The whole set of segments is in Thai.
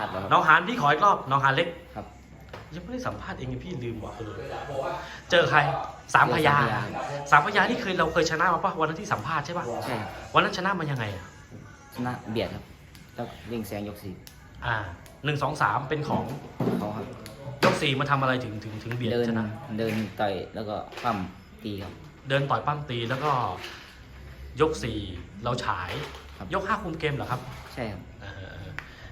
าษณ์แล้วครับ น้องหานพี่ขออีกรอบน้องหานเล็กครับ ยังไม่ได้สัมภาษณ์เองไงพี่ลืมว่ะเออเจอใครสามพยาเจอสามพยาสามพยานี่เคยเราเคยชนะมาปะวันนั้นที่สัมภาษณ์ใช่ปะใช่ครับวันนั้นชนะมายังไงอะชนะเบียดครับ แล้วเร่งแซงยกสี่อ่าหนึ่งสองสามเป็นของเขาครับ ยกสี่มาทำอะไรถึงถึงถึงเบียดเดินชนะ เดินต่อยแล้วก็ปั้มตีครับ เดินต่อยปั้มตีแล้วก็ยกสี่เราฉาย ครับ ยกห้าคุมเกมเหรอครับใช่ครับเออ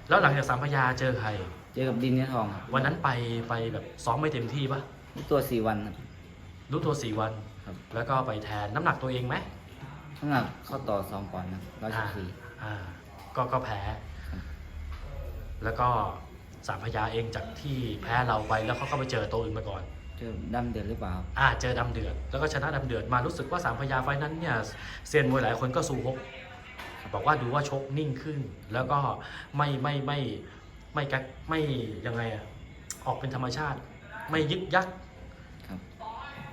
แล้วหลังจากสามพยาเจอใคร เจอกับดินเนื้อทองครับวันนั้นไปไปแบบซ้อมไม่เต็มที่ปะตัวสี่วันครับ รู้ตัวสี่วัน ครับ แล้วก็ไปแทนน้ำหนักตัวเองไหมน้ำหนักเข้าต่อสองปอนด์ครับร้อยสิบสี่อ่าก็ก็แพ้ครับแล้วก็สามพยาเองจากที่แพ้เราไปแล้วเขาก็ไปเจอตัวอื่นมาก่อน เจอดำเดือดหรือเปล่าครับอ่าเจอดำเดือด แล้วก็ชนะดำเดือดมารู้สึกว่าสามพยาไฟล์นั้นเนี่ยเซียนมวยหลายคนก็สู้ฮก บอกว่าดูว่าชกนิ่งขึ้น แล้วก็ไม่ไม่ไม่ไม่กักไม่ยังไงอะออกเป็นธรรมชาติ ไม่ยึกยักครับ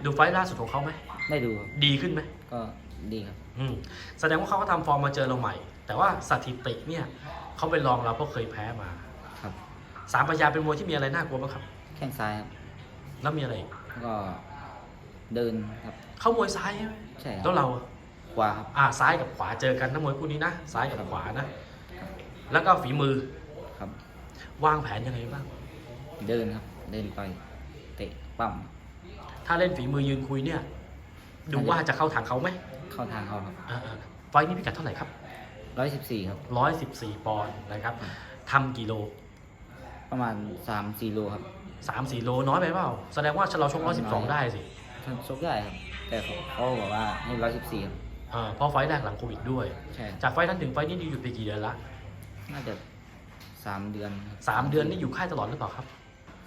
ดูไฟล์ล่าสุดของเขาไหมได้ดูครับดีขึ้นไหมก็ดีครับ อืมแสดงว่าเขาก็ทำฟอร์มมาเจอเราใหม่ แต่ว่าสถิติเนี่ยเขาไปลองเราเพราะเคยแพ้มาครับ สามพยาเป็นมวยที่มีอะไรน่ากลัวบ้างครับ แข้งซ้ายครับแล้วมีอะไรอีกแล้วก็เดินครับ เขามวยซ้ายใช่ไหมใช่คแล้รัวบเราอะ ขวาครับอ่าซ้ายกับขวาเจอกันนะมวยคู่นี้นะ ซ้ายกับขวานะ แล้วก็ฝีมือครับ วางแผนยังไงบ้าง เดินครับ เดินต่อยเตะปั้มถ้าเล่นฝีมือยืนคุยเนี่ย ดูว่าจะเข้าทางเขาไหมเข้าทางเขาครับอ่าๆไฟล์นี้พิกัดเท่าไหร่ครับร้อยสิบสี่ครับ ร้อยสิบสี่ปอนด์นะครับทำกี่โลประมาณสามสี่โลครับสามสี่โลน้อยไปเปล่า แสดงว่าเราชกร้อยสิบสองได้สิ ท่านชกได้ครับ แต่เขาเขาบอกว่าให้ร้อยสิบสี่ครับ อ่าเพราะไฟล์แรกหลังโควิดด้วย ใช่จากไฟล์นั้นถึงไฟล์นี้นี่หยุดไปกี่เดือนละน่าจะสามเดือนครับสามเดือนนี่อยู่ค่ายตลอดหรือเปล่าครับ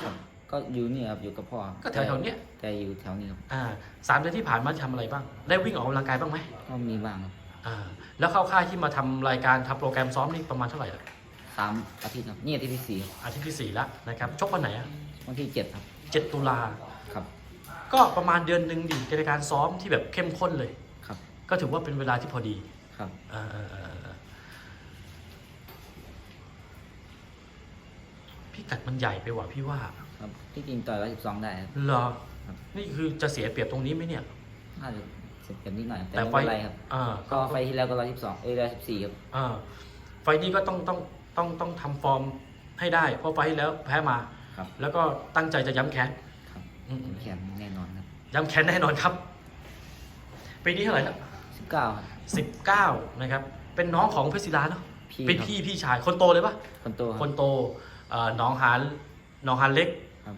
ครับก็อยู่นี่ครับอยู่กับพ่อครับก็แถวๆเนี้ย แต่อยู่แถวนี้ครับอ่าสามเดือนที่ผ่านมาทำอะไรบ้าง ได้วิ่งออกกำลังกายบ้างไหมก็มีบ้างครับอ่าแล้วเข้าค่ายที่มาทำรายการทำโปรแกรมซ้อมนี่ประมาณเท่าไหร่ละสามอาทิตย์ครับนี่อาทิตย์ที่สี่ครับอาทิตย์ที่สี่แล้วนะครับชกวันไหนอะวันที่เจ็ดครับเจ็ดตุลา ครับ ก็ประมาณเดือนหนึ่งดิในการซ้อมที่แบบเข้มข้นเลยครับ ก็ถือว่าเป็นเวลาที่พอดีครับอ่าอ่าอ่าอ่าพี่กัดมันใหญ่ไปว่ะพี่ว่าครับที่จริงต่อยร้อยสิบสองได้ครับ เหรอครับ นี่คือจะเสียเปรียบตรงนี้ไหมเนี่ย น่าจะเสร็จกันนิดหน่อยแต่แต่ไม่ไฟเป็นไรครับ อ่าก็ไฟที่แล้วก็ร้อยสิบสองเอ้ยร้อยสิบสี่ครับ อ่าไฟล์นี้ก็ต้องต้องต้องต้องทำฟอร์มให้ได้ เพราะไฟล์ที่แล้วแพ้มา ครับ แล้วก็ตั้งใจจะย้ำแค้นครับอืมแขนแน่นอนครับ ย้ำแค้นแน่นอนครับปีนี้เท่าไหร่แล้ว สิบเก้าครับสิบเก้านะครับ เป็นน้องของเพชรศิลาเนาะพี่เป็นครับพี่พี่ชายคนโตเลยปะคนโตคครับนโตเอ่อน้องหานน้องหานเล็ก ครับ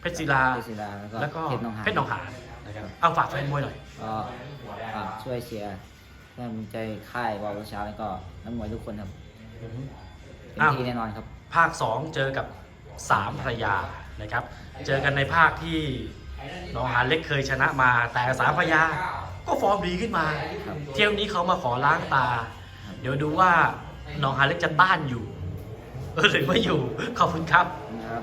เพชรศิลา เพชรศิลาแล้วก็แล้วก็เพชรหนองหานเพชรหนองหานนะครับเอาฝากแฟนมวยหน่อย ก็ฝากช่วยเชียร์ให้กำลังใจค่ายวอลชาแล้วก็นักมวยทุกคนครับอือฮึเป็นอ้าว ที่แน่นอนครับ ภาคสองเจอกับสามภรรยานะครับ เจอกันในภาคที่น้องหานเล็กเคยชนะมา แต่สามภรรยา ก็ฟอร์มดีขึ้นมาครับเที่ยวนี้เขามาขอล้างตา เดี๋ยวดูว่าน้องหานเล็กจะต้านอยู่ เออหรือไม่อยู่ ขอบคุณครับนะครับ